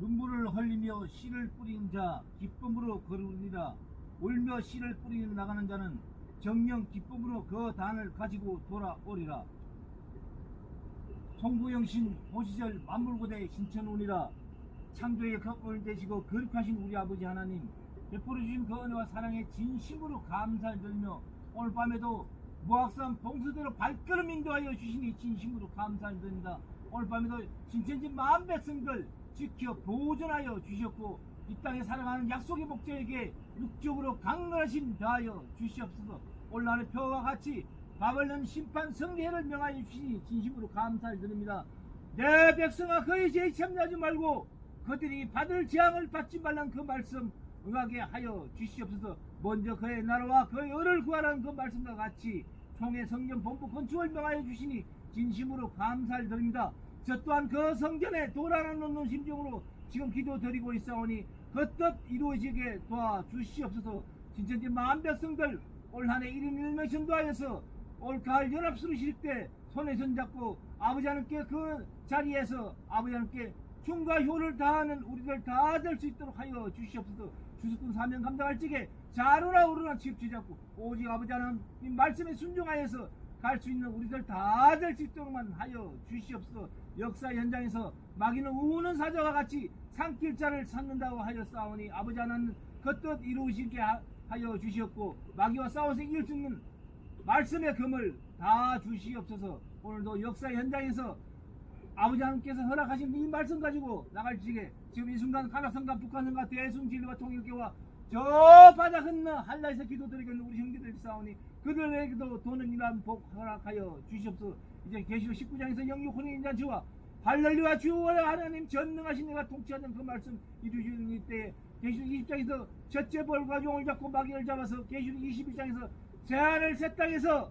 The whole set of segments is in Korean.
눈물을 흘리며 씨를 뿌리는 자 기쁨으로 거르리라. 울며 씨를 뿌리며 나가는 자는 정령 기쁨으로 그 단을 가지고 돌아오리라. 송구영신 보시절 만물고대 신천운이라. 창조의 거울 되시고 거룩하신 우리 아버지 하나님 베풀어 주신 그 은혜와 사랑에 진심으로 감사를 드리며 오늘 밤에도 무학산 봉수대로 발걸음 인도하여 주시니 진심으로 감사를 드립니다. 오늘 밤에도 신천지 만 백성들 지켜 보존하여 주셨고 이 땅에 살아가는 약속의 목자에게 육적으로 강건하신 다하여 주시옵소서. 올라의 표와 같이 바벨론 심판 성례를 명하여 주시니 진심으로 감사를 드립니다. 내 백성아 그의 죄에 참여하지 말고 그들이 받을 재앙을 받지 말란 그 말씀 응하게 하여 주시옵소서. 먼저 그의 나라와 그의 의를 구하라는 그 말씀과 같이 총회 성전 본부 건축을 명하여 주시니 진심으로 감사를 드립니다 저 또한 그 성전에 도란하는 심정으로 지금 기도 드리고 있사오니 그뜻 이루어지게 도와주시옵소서. 진천지 만 백성들 올 한해 1인 1명 전도하여서 올 가을 연합수를 때 손에 손잡고 아버지 하나님께 그 자리에서 아버지 하나님께 충과 효를 다하는 우리들 다 될 수 있도록 하여 주시옵소서. 주석군 사명 감당할 적에 자루나 우르나 취업지 잡고 오직 아버지 하나님 이 말씀에 순종하여서 갈 수 있는 우리들 다 될 수 있도록만 하여 주시옵소서 역사 현장에서 마귀는 우는 사자와 같이 산길자를 찾는다고 하여 싸우니 아버지 하나님 그뜻 이루시게 하- 하여 주시옵고 마귀와 싸워서 이길 수 있는 말씀의 금을 다 주시옵소서. 오늘도 역사 현장에서 아버지 하나님께서 허락하신 이 말씀 가지고 나갈 지게 지금 이 순간 가나성과 북한성과 대승 진리와 통일교와 저 바다 건너 한라에서 기도드리고 있는 우리 형제들이 싸우니 그들에게도 도는 일한 복 허락하여 주시옵소서. 이제 계시록 19장에서 영육 혼인 잔치와 할렐루야 주여 하나님 전능하신 내가 통치하는 그 말씀 이루시는 이때에 계시록 20장에서 첫째 벌과 용을 잡고 마귀를 잡아서 계시록 21장에서 제한을 새 땅에서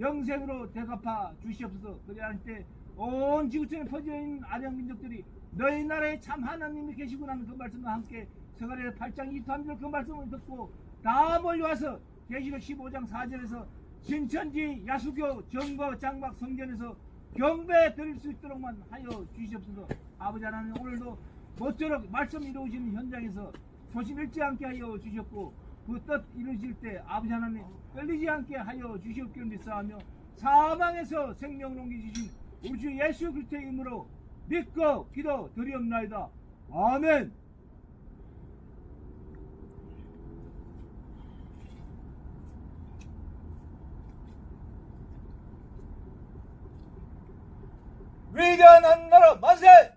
영생으로 대갚아 주시옵소서. 그리야 할때온 지구촌에 퍼져 있는 아령 민족들이 너희 나라에 참 하나님이 계시구나는 그 말씀과 함께 서가래 8장 23절 그 말씀을 듣고 다 몰려와서 계시록 15장 4절에서 신천지 야수교 정거 장막 성전에서 경배 드릴 수 있도록만 하여 주시옵소서. 아버지 하나님 오늘도 모쪼록 말씀 이루어지는 현장에서 조심 잃지 않게 하여 주셨고 그 뜻 이루어질 때 아버지 하나님 끌리지 않게 하여 주시옵기를 믿사하며 사망에서 생명을 옮기주신 우리 주 예수 그리스도의 이름으로 믿고 기도 드리옵나이다 아멘 위대한 한나라 만세!